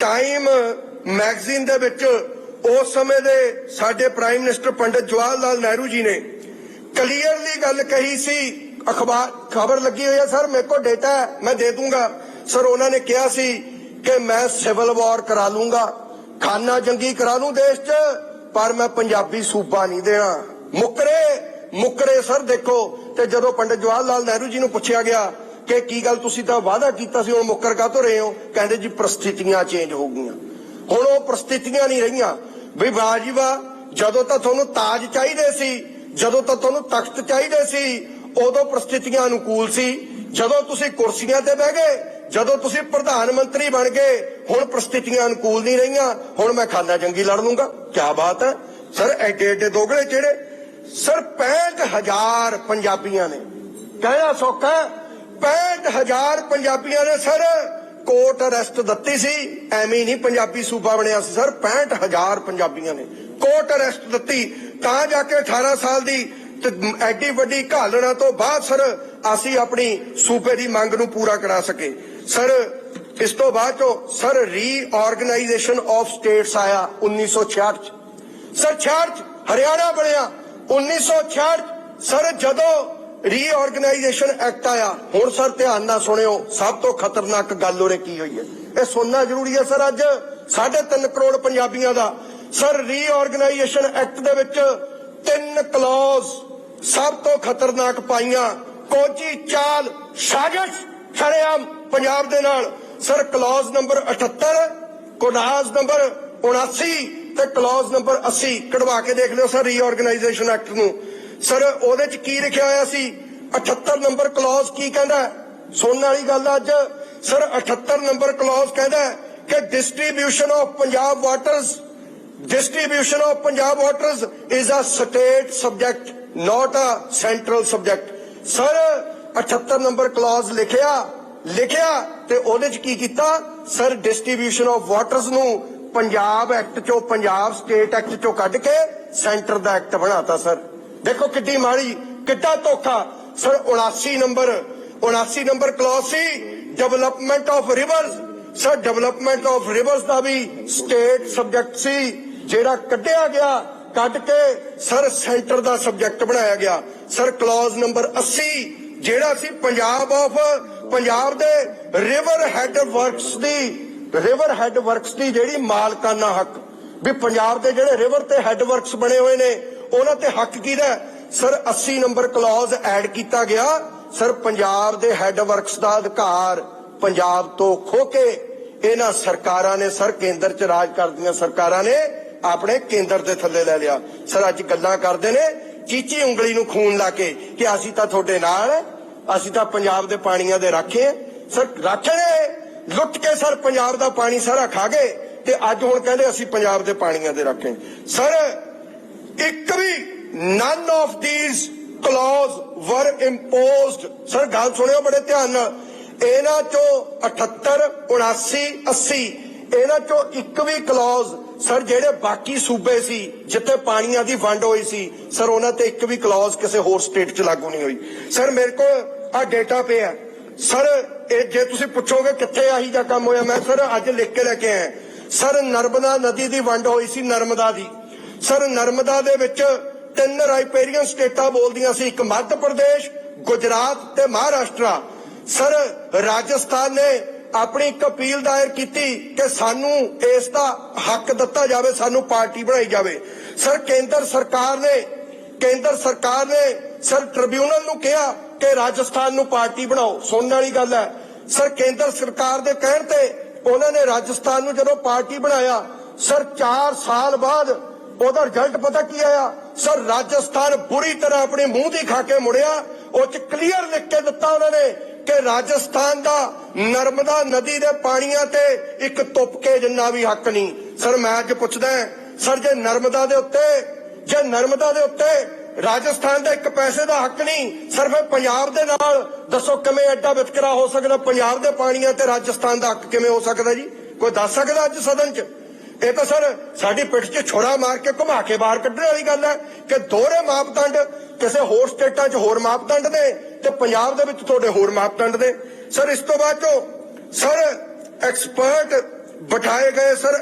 Time magazine ਦੇ ਵਿੱਚ ਉਸ ਸਮੇਂ ਦੇ ਸਾਡੇ ਪ੍ਰਾਈਮ ਮਿਨਿਸਟਰ ਪੰਡਿਤ ਜਵਾਹਰ ਲਾਲ ਨਹਿਰੂ ਜੀ ਨੇ ਕਲੀਅਰਲੀ ਗੱਲ ਕਹੀ ਸੀ। ਅਖਬਾਰ, ਖਬਰ ਲੱਗੀ ਹੋਈ ਹੈ, ਸਰ, ਮੇਰੇ ਕੋਲ ਡੇਟਾ ਹੈ, ਮੈਂ ਦੇ ਦੂੰਗਾ। ਸਰ, ਉਹਨਾਂ ਨੇ ਕਿਹਾ ਸੀ ਕਿ ਮੈਂ ਸਿਵਲ ਵਾਰ ਕਰਾ ਲੂੰਗਾ, ਖਾਨਾ ਜੰਗੀ ਕਰਾ ਲੂੰ ਦੇਸ਼ 'ਚ, ਪਰ ਮੈਂ ਪੰਜਾਬੀ ਸੂਬਾ ਨਹੀਂ ਦੇਣਾ। ਮੁਕਰੇ ਮੁਕਰੇ, ਸਰ, ਦੇਖੋ। ਤੇ ਜਦੋਂ ਪੰਡਿਤ ਜਵਾਹਰ ਲਾਲ ਨਹਿਰੂ ਜੀ ਨੂੰ ਪੁੱਛਿਆ ਗਿਆ ਕਿ ਕੀ ਗੱਲ ਤੁਸੀਂ ਤਾਂ ਵਾਅਦਾ ਕੀਤਾ ਸੀ ਹੁਣ ਮੁੱਕਰ ਕਾਹਤੋਂ ਰਹੇ ਹੋ? ਕਹਿੰਦੇ ਜੀ ਪ੍ਰਸਥਿਤੀਆਂ ਚੇਂਜ ਹੋ ਗਈਆਂ। ਹੁਣ ਉਹ ਪ੍ਰਸਥਿਤੀਆਂ ਨਹੀਂ ਰਹੀਆਂ। ਵੀ ਵਾਹ ਜਦੋਂ ਤਾਂ ਤੁਹਾਨੂੰ ਤਾਜ ਚਾਹੀਦੇ ਸੀ, ਜਦੋਂ ਤਾਂ ਤੁਹਾਨੂੰ ਤਖਤ ਚਾਹੀਦੇ ਸੀ, ਉਦੋਂ ਪ੍ਰਸਥਿਤੀਆਂ ਅਨੁਕੂਲ ਸੀ। ਜਦੋਂ ਤੁਸੀਂ ਕੁਰਸੀਆਂ ਤੇ ਬਹਿ ਗਏ, ਜਦੋਂ ਤੁਸੀਂ ਪ੍ਰਧਾਨ ਮੰਤਰੀ ਬਣ ਗਏ, ਹੁਣ ਪ੍ਰਸਥਿਤੀਆਂ ਅਨੁਕੂਲ ਨਹੀਂ ਰਹੀਆਂ। ਹੁਣ ਮੈਂ ਖਾਨਾ ਜੰਗੀ ਲੜ ਲੂੰਗਾ। ਕੀ ਬਾਤ ਹੈ। ਸਰ, ਐਡੇ ਐਡੇ ਦੋਗਲੇ ਜਿਹੜੇ ਸਰ 65000 ਪੰਜਾਬੀਆਂ ਨੇ। ਕਹਿਣਾ ਸੌਖਾ 65000 ਪੰਜਾਬੀਆਂ ਨੇ ਸਰ ਕੋਰਟ ਅਰੈਸਟ ਦਿੱਤੀ ਸੀ। ਐਵੇਂ ਨਹੀਂ ਪੰਜਾਬੀ ਸੂਬਾ ਬਣਿਆ ਸੀ ਸਰ। 65000 ਪੰਜਾਬੀਆਂ ਨੇ ਕੋਰਟ ਅਰੈਸਟ ਦਿੱਤੀ। ਤਾਂ ਜਾ ਕੇ 18 ਸਾਲ ਦੀ ਐਡੀ ਵੱਡੀ ਘਾਲਣਾ ਤੋਂ ਬਾਅਦ ਸਰ ਅਸੀਂ ਆਪਣੀ ਸੂਬੇ ਦੀ ਮੰਗ ਨੂੰ ਪੂਰਾ ਕਰਾ ਸਕੇ। ਸਰ, ਇਸ ਤੋਂ ਬਾਅਦ ਚੋ ਸਰ ਰੀਆਰਗੇਨਾਈਜੇਸ਼ਨ ਆਫ ਸਟੇਟਸ ਆਇਆ 1966 ਚ। ਸਰ 66 ਚ ਹਰਿਆਣਾ ਬਣਿਆ। 1966 ਸਰ ਜਦੋਂ ਰੀਆਰਗੇਨਾਈਜੇਸ਼ਨ ਐਕਟ ਆਇਆ। ਹੁਣ ਸਰ ਧਿਆਨ ਨਾਲ ਸੁਣਿਓ, ਸਭ ਤੋਂ ਖਤਰਨਾਕ ਗੱਲ ਉਰੇ ਕੀ ਹੋਈ ਹੈ? ਇਹ ਸੁਣਨਾ ਜ਼ਰੂਰੀ ਹੈ ਸਰ ਅੱਜ। 3.5 ਕਰੋੜ ਪੰਜਾਬੀਆਂ ਦਾ ਸਰ ਰੀਆਰਗੇਨਾਈਜੇਸ਼ਨ ਐਕਟ ਦੇ ਵਿੱਚ ਤਿੰਨ ਕਲੌਜ਼ ਸਭ ਤੋਂ ਖਤਰਨਾਕ ਪਾਈਆਂ। ਕੋਚੀ ਚਾਲ, ਸਾਜ਼ਿਸ਼, ਸ਼ਰੇਆਮ ਪੰਜਾਬ ਦੇ ਨਾਲ। Sir clause number 78 clause number 79 ਤੇ ਕਲੌਜ਼ ਨੰਬਰ 80 ਕਢਵਾ ਕੇ ਦੇਖ ਲਿਓ ਸਰ ਰੀਆਰਗੇਨਾਈਜੇਸ਼ਨ ਐਕਟ ਨੂੰ। ਸਰ ਉਹਦੇ ਚ ਕੀ ਲਿਖਿਆ ਹੋਇਆ ਸੀ? 78 ਨੰਬਰ ਕਲੌਜ਼ ਕੀ ਕਹਿੰਦਾ? ਸੁਣਨ ਵਾਲੀ ਗੱਲ ਅੱਜ। ਸਰ 78 ਨੰਬਰ ਕਲੌਜ਼ ਕਹਿੰਦਾ ਹੈ ਕਿ distribution of Punjab waters distribution of Punjab waters is a state subject, not a central subject. Sir 78 number clause ਲਿਖਿਆ ਲਿਖਿਆ ਤੇ ਉਹਦੇ ਚ ਕੀ ਕੀਤਾ? ਸਰ ਡਿਸਟ੍ਰੀਬਿਊਸ਼ਨ ਆਫ ਵਾਟਰਸ ਨੂੰ ਪੰਜਾਬ ਐਕਟ ਚੋਂ ਪੰਜਾਬ ਸਟੇਟ ਐਕਟ ਚੋਂ ਕੱਢ ਕੇ ਸੈਂਟਰ ਦਾ ਐਕਟ ਬਣਾਤਾ ਸਰ ਦੇਖੋ ਕਿੱਡੀ ਮਾੜੀ, ਕਿੱਡਾ ਧੋਖਾ। Sir 79 number 79 number clause C development of rivers sir development of rivers ਦਾ ਵੀ ਸਟੇਟ ਸਬਜੈਕਟ ਸੀ, ਜਿਹੜਾ ਕੱਢਿਆ ਗਿਆ, ਕੱਢ ਕੇ ਸਰ ਸੈਂਟਰ ਦਾ ਸਬਜੈਕਟ ਬਣਾਇਆ ਗਿਆ। ਸਰ ਕਲੌਜ਼ ਨੰਬਰ 80 ਜਿਹੜਾ ਸੀ ਪੰਜਾਬ ਆਫ ਪੰਜਾਬ ਦੇ ਰਿਵਰ ਹੈਡ ਵਰਕਸ ਦੀ ਰਿਵਰ ਹੈਡ ਵਰਕਸ ਦੀ ਜਿਹੜੀ ਮਾਲਕਾਨਾ ਹੱਕ। ਵੀ ਪੰਜਾਬ ਦੇ ਜਿਹੜੇ ਰਿਵਰ ਤੇ ਹੈਡ ਵਰਕਸ ਬਣੇ ਹੋਏ ਨੇ ਉਹਨਾਂ ਤੇ ਹੱਕ ਕਿਹਦਾ ਸਰ 80 ਨੰਬਰ ਕਲੌਜ਼ ਐਡ ਕੀਤਾ ਗਿਆ। ਸਰ, ਪੰਜਾਬ ਦੇ ਹੈਡ ਵਰਕਸ ਦਾ ਅਧਿਕਾਰ ਪੰਜਾਬ ਤੋਂ ਖੋ ਕੇ ਇਹਨਾਂ ਸਰਕਾਰਾਂ ਨੇ, ਸਰ, ਕੇਂਦਰ ਚ ਰਾਜ ਕਰਦੀਆਂ ਸਰਕਾਰਾਂ ਨੇ ਆਪਣੇ ਕੇਂਦਰ ਦੇ ਥੱਲੇ ਲੈ ਲਿਆ। ਸਰ, ਅੱਜ ਗੱਲਾਂ ਕਰਦੇ ਨੇ। ਚੀਚੀ ਉਂਗਲੀ ਨੂੰ ਖੂਨ ਲਾ ਕੇ ਕਿ ਅਸੀਂ ਤਾਂ ਤੁਹਾਡੇ ਨਾਲ ਅਸੀਂ ਤਾਂ ਪੰਜਾਬ ਦੇ ਪਾਣੀਆਂ ਦੇ ਰਾਖੇ ਸਰ ਰਾਖੇ ਲੁੱਟ ਕੇ ਸਰ, ਪੰਜਾਬ ਦਾ ਪਾਣੀ ਸਾਰਾ ਖਾ ਗਏ ਤੇ ਅੱਜ ਹੁਣ ਕਹਿੰਦੇ ਅਸੀਂ ਪੰਜਾਬ ਦੇ ਪਾਣੀਆਂ ਦੇ ਰਾਖੇ। ਸਰ ਇੱਕ ਵੀ none of these clause were imposed sir, ਗੱਲ ਸੁਣਿਓ ਬੜੇ ਧਿਆਨ ਨਾਲ। ਇਹਨਾਂ ਚੋਂ 78 79 80 ਇਹਨਾਂ ਚੋਂ ਇੱਕ ਵੀ ਕਲੌਜ਼ ਸਰ, ਜਿਹੜੇ ਬਾਕੀ ਸੂਬੇ ਸੀ, ਜਿੱਥੇ ਪਾਣੀਆਂ ਦੀ ਵੰਡ ਹੋਈ ਸੀ, ਸਰ, ਉਹਨਾਂ ਤੇ ਇੱਕ ਵੀ ਕਲੌਜ਼ ਕਿਸੇ ਹੋਰ ਸਟੇਟ 'ਚ ਲਾਗੂ ਨਹੀਂ ਹੋਈ। ਸਰ, ਮੇਰੇ ਕੋਲ ਆ ਡੇਟਾ ਪਿਆ ਸਰ, ਇਹ ਜੇ ਤੁਸੀਂ ਪੁੱਛੋਗੇ ਕਿੱਥੇ ਆਹੀ ਜਾਂ ਕੰਮ ਹੋਇਆ, ਮੈਂ ਸਰ, ਅੱਜ ਲਿਖ ਕੇ ਲੈ ਕੇ ਆਇਆ। ਸਰ, ਨਰਮਦਾ ਨਦੀ ਦੀ ਵੰਡ ਹੋਈ ਸੀ, ਨਰਮਦਾ ਦੀ। ਸਰ ਨਰਮਦਾ ਦੇ ਵਿੱਚ ਤਿੰਨ ਰਾਈਪੇਰੀਅਨ ਸਟੇਟਾਂ ਬੋਲਦੀਆਂ ਸੀ, ਇੱਕ ਮੱਧ ਪ੍ਰਦੇਸ਼, ਗੁਜਰਾਤ ਤੇ ਮਹਾਰਾਸ਼ਟਰ। ਸਰ, ਰਾਜਸਥਾਨ ਨੇ ਆਪਣੀ ਇੱਕ ਅਪੀਲ ਦਾਇਰ ਕੀਤੀ ਕਿ ਸਾਨੂੰ ਇਸ ਦਾ ਹੱਕ ਦਿੱਤਾ ਜਾਵੇ, ਸਾਨੂੰ ਪਾਰਟੀ ਬਣਾਈ ਜਾਵੇ। ਸਰ, ਕੇਂਦਰ ਸਰਕਾਰ ਨੇ, ਕੇਂਦਰ ਸਰਕਾਰ ਨੇ ਸਰ ਟ੍ਰਿਬਿਊਨਲ ਨੂੰ ਕਿਹਾ ਕਿ ਰਾਜਸਥਾਨ ਨੂੰ ਪਾਰਟੀ ਬਣਾਓ। ਸੁਣਨ ਵਾਲੀ ਗੱਲ ਹੈ। ਸਰ, ਕੇਂਦਰ ਸਰਕਾਰ ਦੇ ਕਹਿਣ ਤੇ ਉਹਨਾਂ ਨੇ ਰਾਜਸਥਾਨ ਨੂੰ ਜਦੋਂ ਪਾਰਟੀ ਬਣਾਇਆ, ਸਰ 4 ਸਾਲ ਬਾਅਦ ਉਹਦਾ ਰਿਜ਼ਲਟ ਪਤਾ ਕੀ ਆਇਆ? ਸਰ, ਰਾਜਸਥਾਨ ਬੁਰੀ ਤਰ੍ਹਾਂ ਆਪਣੇ ਮੂੰਹ ਦੀ ਖਾ ਕੇ ਮੁੜਿਆ। ਉਹ ਚ ਕਲੀਅਰ ਲਿਖ ਕੇ ਦਿੱਤਾ ਉਹਨਾਂ ਨੇ ਕਿ ਰਾਜਸਥਾਨ ਦਾ ਨਰਮਦਾ ਨਦੀ ਦੇ ਪਾਣੀਆਂ ਤੇ ਇੱਕ ਤੁਪਕੇ ਜਿੰਨਾ ਵੀ ਹੱਕ ਨਹੀਂ। ਸਰ, ਮੈਂ ਅੱਜ ਪੁੱਛਦਾ ਸਰ, ਜੇ ਨਰਮਦਾ ਦੇ ਉੱਤੇ, ਜੇ ਨਰਮਦਾ ਦੇ ਉੱਤੇ ਰਾਜਸਥਾਨ ਦਾ ਇੱਕ ਪੈਸੇ ਦਾ ਹੱਕ ਨਹੀਂ ਸਿਰਫ ਪੰਜਾਬ ਦੇ ਨਾਲ ਦੱਸੋ ਕਿਵੇਂ ਐਡਾ ਵਿਤਕਰਾ ਹੋ ਸਕਦਾ? ਪੰਜਾਬ ਦੇ ਪਾਣੀਆਂ ਤੇ ਰਾਜਸਥਾਨ ਦਾ ਹੱਕ ਕਿਵੇਂ ਹੋ ਸਕਦਾ ਜੀ? ਕੋਈ ਦੱਸ ਸਕਦਾ ਅੱਜ ਸਦਨ 'ਚ? ਇਹ ਤਾਂ ਸਰ ਸਾਡੀ ਪਿੱਠ 'ਚ ਛੋੜਾ ਮਾਰ ਕੇ ਘੁਮਾ ਕੇ ਬਾਹਰ ਕੱਢਣ ਵਾਲੀ ਗੱਲ ਹੈ ਕਿ ਦੋਹਰੇ ਮਾਪਦੰਡ ਕਿਸੇ ਹੋਰ ਸਟੇਟਾਂ 'ਚ ਹੋਰ ਮਾਪਦੰਡ ਨੇ ਤੇ ਪੰਜਾਬ ਦੇ ਵਿੱਚ ਤੁਹਾਡੇ ਹੋਰ ਮਾਪਦੰਡ ਨੇ। ਸਰ, ਇਸ ਤੋਂ ਬਾਅਦ ਚੋਂ ਸਰ ਐਕਸਪਰਟ ਬਿਠਾਏ ਗਏ ਸਰ